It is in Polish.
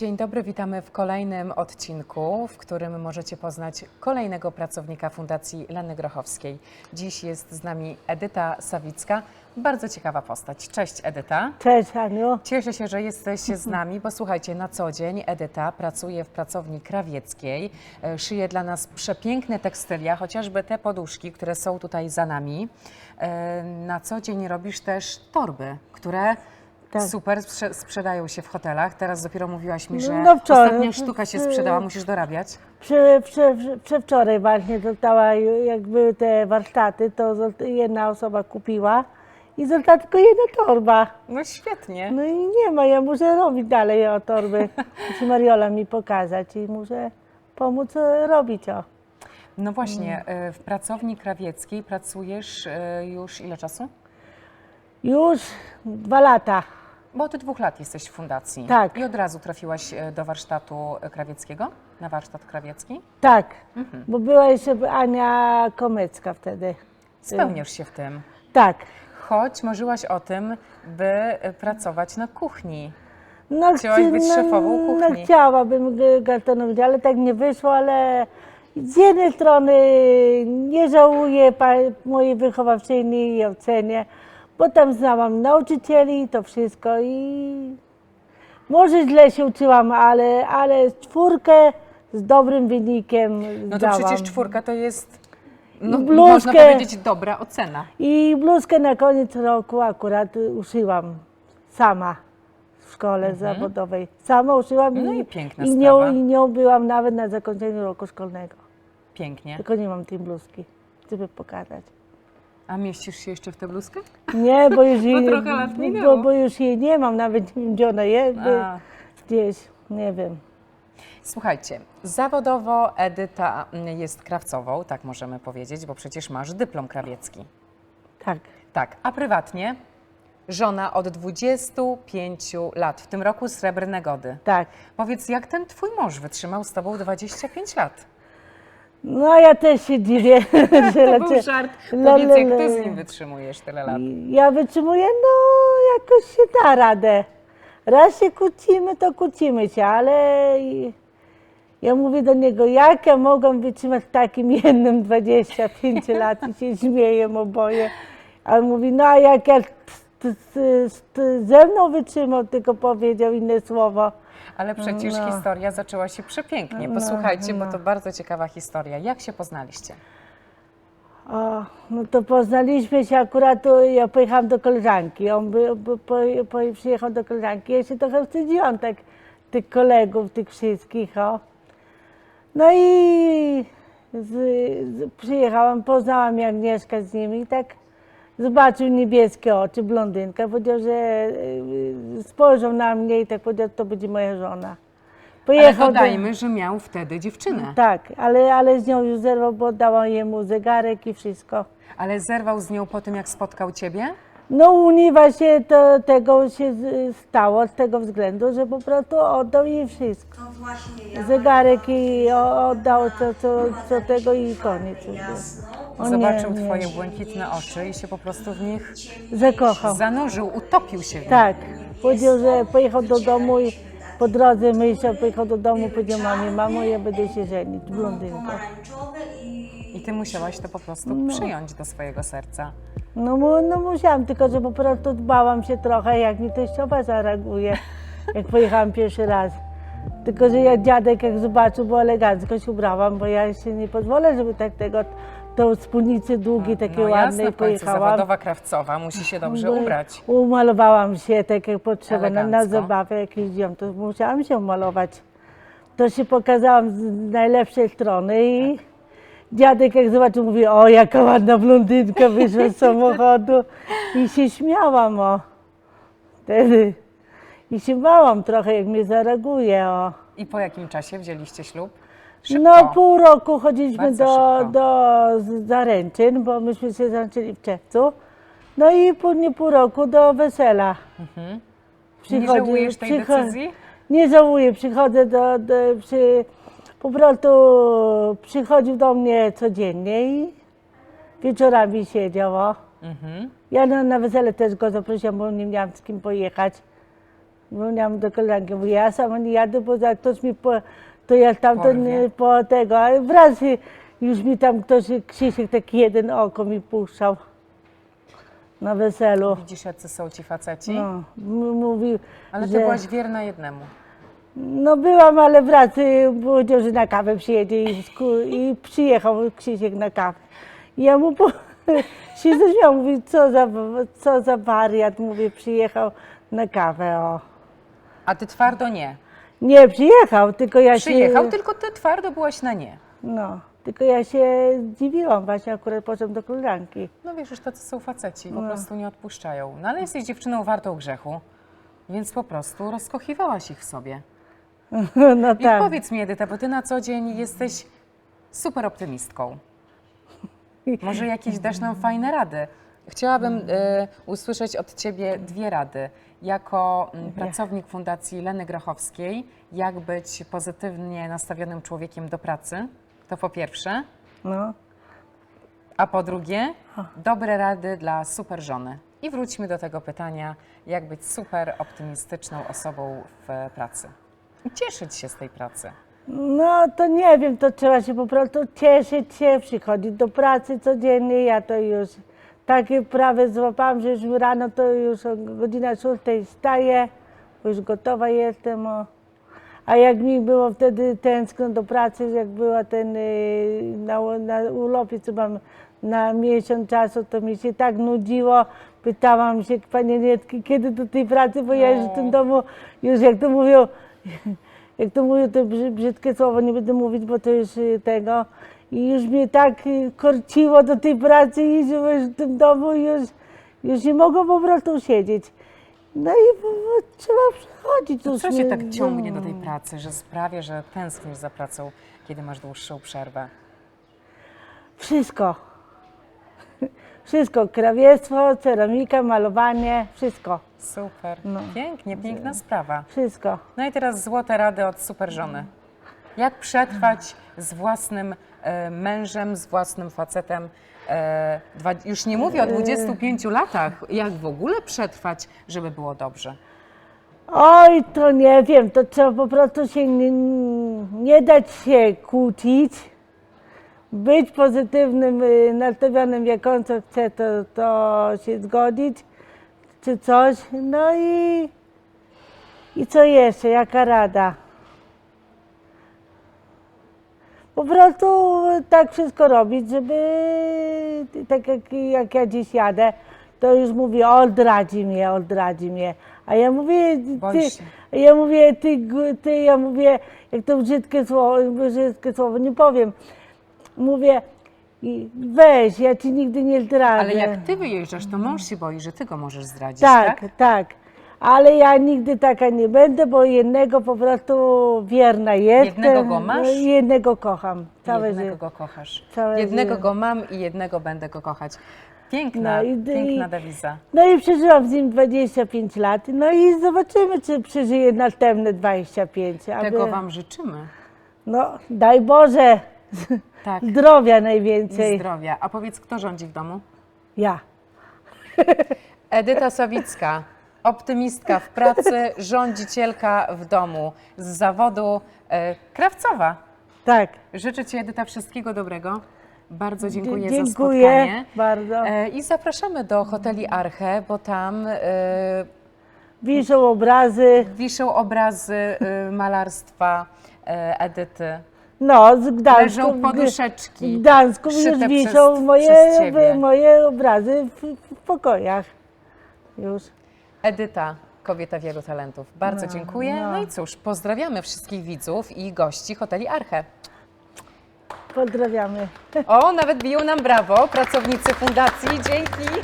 Dzień dobry, witamy w kolejnym odcinku, w którym możecie poznać kolejnego pracownika Fundacji Leny Grochowskiej. Dziś jest z nami Edyta Sawicka, bardzo ciekawa postać. Cześć Edyta. Cześć Aniu. Cieszę się, że jesteś z nami, bo słuchajcie, na co dzień Edyta pracuje w pracowni krawieckiej, e, szyje dla nas przepiękne tekstylia, chociażby te poduszki, które są tutaj za nami. E, Na co dzień robisz też torby, które Tak. super sprze- sprzedają się w hotelach. Teraz dopiero mówiłaś mi, że No wczoraj. ostatnia sztuka się sprzedała, musisz dorabiać. Prze, prze, przedwczoraj właśnie została, jak były te warsztaty, to jedna osoba kupiła i została tylko jedna torba. No świetnie. No i nie ma, ja muszę robić dalej o torby. Musi Mariola mi pokazać i muszę pomóc e, robić o. No właśnie, e, w pracowni krawieckiej pracujesz e, już ile czasu? Już dwa lata. Bo od dwóch lat jesteś w fundacji. Tak. I od razu trafiłaś e, do warsztatu e, krawieckiego? Na warsztat krawiecki? Tak, Mhm. bo była jeszcze Ania Komecka wtedy. Spełniasz się w tym. Tak. Choć marzyłaś o tym, by e, pracować na kuchni. No, Chciałaś chci- być szefową kuchni. No, chciałabym g- gastronowicz, ale tak nie wyszło, ale z jednej strony nie żałuję mojej wychowawczyni i ocenie, bo tam znałam nauczycieli i to wszystko i może źle się uczyłam, ale, ale czwórkę z dobrym wynikiem No to zdałam. przecież czwórka to jest, no, Bluzkę. można powiedzieć, dobra ocena. I bluzkę na koniec roku akurat uszyłam sama w szkole zawodowej. Sama uszyłam Mhm. No i, i piękna i, nią, sprawa. i nią byłam nawet na zakończeniu roku szkolnego. Pięknie. Tylko nie mam tej bluzki, żeby pokazać. A mieścisz się jeszcze w tę bluzkę? Nie, bo już jej, trochę lat minęło. bo, bo już jej nie mam, nawet nie wiem gdzie ona jest, A. gdzieś, nie wiem. Słuchajcie, zawodowo Edyta jest krawcową, tak możemy powiedzieć, bo przecież masz dyplom krawiecki. Tak. Tak, a prywatnie żona od 25 lat, w tym roku srebrne gody. Tak. Powiedz, jak ten twój mąż wytrzymał z tobą 25 lat? No ja też się dziwię. że To był żart. Powiedz, jak ty z nim wytrzymujesz tyle lat? Ja wytrzymuję, no jakoś się da radę. Raz się kłócimy, to kłócimy się, ale ja mówię do niego, jak ja mogłam wytrzymać takim jednym 25 lat i się śmieję oboje. A on mówi, no a jak ja t- t- t- t- ze mną wytrzymał, tylko powiedział inne słowo. Ale przecież No. historia zaczęła się przepięknie. No, Posłuchajcie, bo no. to bardzo ciekawa historia. Jak się poznaliście? O, no to poznaliśmy się akurat, ja pojechałam do koleżanki, on by, by, po, po, przyjechał do koleżanki, ja się trochę wstydziłam tak, tych kolegów, tych wszystkich, o. No i z, z, przyjechałam, poznałam Agnieszkę z nimi i tak zobaczył niebieskie oczy, blondynka, powiedział, że y, spojrzał na mnie i tak powiedział, to będzie moja żona. Ale do- dodajmy, że miał wtedy dziewczynę. Tak, ale, ale z nią już zerwał, bo dałam jemu zegarek i wszystko. Ale zerwał z nią po tym, jak spotkał ciebie? No u niej właśnie to, tego się stało z tego względu, że po prostu oddał jej wszystko. To właśnie ja Zegarek i oddał co, co, co tego i koniec. O nie, Zobaczył nie. twoje błękitne oczy i się po prostu w nich Zakochał. zanurzył, utopił się w nich. Tak, powiedział, że pojechał do domu i po drodze myślał, pojechał do domu, powiedział mamie, mamo ja będę się żenić, blondynką. pomarańczowe i ty musiałaś to po prostu przyjąć do swojego serca. No, no musiałam, tylko że po prostu dbałam się trochę, jak mi teściowa zareaguje, jak pojechałam pierwszy raz. Tylko, że ja dziadek jak zobaczył, bo elegancko się ubrałam, bo ja się nie pozwolę, żeby tak tego, tą spódnicy długie, takie no ładne i pojechałam. zawodowa krawcowa musi się dobrze Bo ubrać. Umalowałam się tak jak potrzeba, na, na zabawę jak jeździłam, to musiałam się umalować. To się pokazałam z najlepszej strony i Tak. Dziadek jak zobaczył, mówi, o jaka ładna blondynka wyszła z samochodu i się śmiałam, o. Wtedy. I się bałam trochę, jak mnie zareaguje, o. I po jakim czasie wzięliście ślub? Szybko. No pół roku chodziliśmy Bardzo do, szybko. do zaręczyn, bo myśmy się zaręczyli w czerwcu. No i później pół roku do wesela. Nie Przychodzi- żałujesz tej przycho- decyzji? Nie żałuję, przychodzę do, do przy, po prostu przychodził do mnie codziennie i wieczorami siedział. O. Mhm. Ja na, na wesele też go zaprosiłam, bo nie miałam z kim pojechać. Mówiłam do koleżanki, mówię, ja sama nie jadę, bo za ktoś mi po, to ja tam to nie, po tego, a wraz już mi tam ktoś, Krzysiek taki jeden oko mi puszczał na weselu. Widzisz, jacy są ci faceci? No, m- mówił, Ale ty że... byłaś wierna jednemu. No byłam, ale wraz y, powiedział, że na kawę przyjedzie i, sku- i przyjechał Krzysiek na kawę. I ja mu po, się zaśmiał, mówi, co za, co za wariat, mówię, przyjechał na kawę, o. A ty twardo nie. Nie, przyjechał, tylko ja Przyjechał, się... tylko ty twardo byłaś na nie. No, tylko ja się zdziwiłam, właśnie akurat poszłam do koleżanki. No wiesz, już tacy są faceci, po prostu nie odpuszczają. No ale jesteś dziewczyną wartą grzechu, więc po prostu rozkochiwałaś ich w sobie. No I tak. powiedz mi, Edyta, bo ty na co dzień jesteś super optymistką. Może jakieś dasz nam fajne rady? Chciałabym e, usłyszeć od ciebie dwie rady. Jako mm, pracownik Fundacji Leny Grochowskiej, jak być pozytywnie nastawionym człowiekiem do pracy, to po pierwsze. No. A po drugie, dobre rady dla super żony. I wróćmy do tego pytania, jak być super optymistyczną osobą w pracy. I cieszyć się z tej pracy. No to nie wiem, to trzeba się po prostu cieszyć się, przychodzić do pracy codziennie. Ja to już takie prawie złapałam, że już rano to już o godzina 6 wstaję, bo już gotowa jestem. O. A jak mi było wtedy tęskno do pracy, jak była ten y, na, na urlopie, co mam na miesiąc czasu, to mi się tak nudziło. Pytałam się panienietki, kiedy do tej pracy, bo ja już w tym domu, już jak to mówią, jak to to brzy- brzydkie słowo nie będę mówić, bo to już y, tego. I już mnie tak y, korciło do tej pracy i w tym domu już, już nie mogło po prostu siedzieć. No i trzeba przychodzić. To już co mnie- tak ciągnie do no. tej pracy, że sprawia, że tęsknisz za pracą, kiedy masz dłuższą przerwę? Wszystko. Wszystko. Krawiectwo, ceramika, malowanie, wszystko. Super, No. pięknie, piękna sprawa. Wszystko. No i teraz złote rady od super żony. Jak przetrwać z własnym e, mężem, z własnym facetem? E, dwa, już nie mówię o 25 latach. Jak w ogóle przetrwać, żeby było dobrze? Oj, to nie wiem, to trzeba po prostu się nie, nie dać się kłócić, być pozytywnym, y, nastawionym, jak on co chce, to, to się zgodzić, czy coś. No i, i co jeszcze, jaka rada? Po prostu tak wszystko robić, żeby tak jak, jak ja dziś jadę, to już mówię, odradzi mnie, odradzi mnie. A ja mówię, ty, ja mówię, ty, ty, ja mówię, jak to brzydkie słowo, brzydkie słowo, nie powiem. Mówię, weź, ja ci nigdy nie zdradzę. Ale jak ty wyjeżdżasz, to mąż się boi, że ty go możesz zdradzić, tak? Tak, tak. Ale ja nigdy taka nie będę, bo jednego po prostu wierna jestem. Jednego go masz? Jednego kocham. Całe jednego życie. go kochasz. Całe jednego życie. go mam i jednego będę go kochać. Piękna, No i- i- piękna dewiza. No i przeżyłam z nim 25 lat. No i zobaczymy, czy przeżyję następne 25. Aby, Tego wam życzymy. No, daj Boże. Tak. Zdrowia I najwięcej. zdrowia. A powiedz, kto rządzi w domu? Ja. Edyta Sawicka, optymistka w pracy, rządzicielka w domu z zawodu e, krawcowa. Tak. Życzę Ci, Edyta, wszystkiego dobrego. Bardzo dziękuję, Dzie- za dziękuję spotkanie. bardzo. E, I zapraszamy do hoteli Arche, bo tam e, Wiszą obrazy. wiszą obrazy e, malarstwa e, Edyty. No, z Gdańsku. Leżą poduszeczki W Gdańsku już wiszą przez- moje, przez moje obrazy w, w pokojach. Już. Edyta, kobieta wielu talentów. Bardzo dziękuję. No. no. i cóż, pozdrawiamy wszystkich widzów i gości hoteli Arche. Pozdrawiamy. O, nawet biją nam brawo pracownicy fundacji. Dzięki.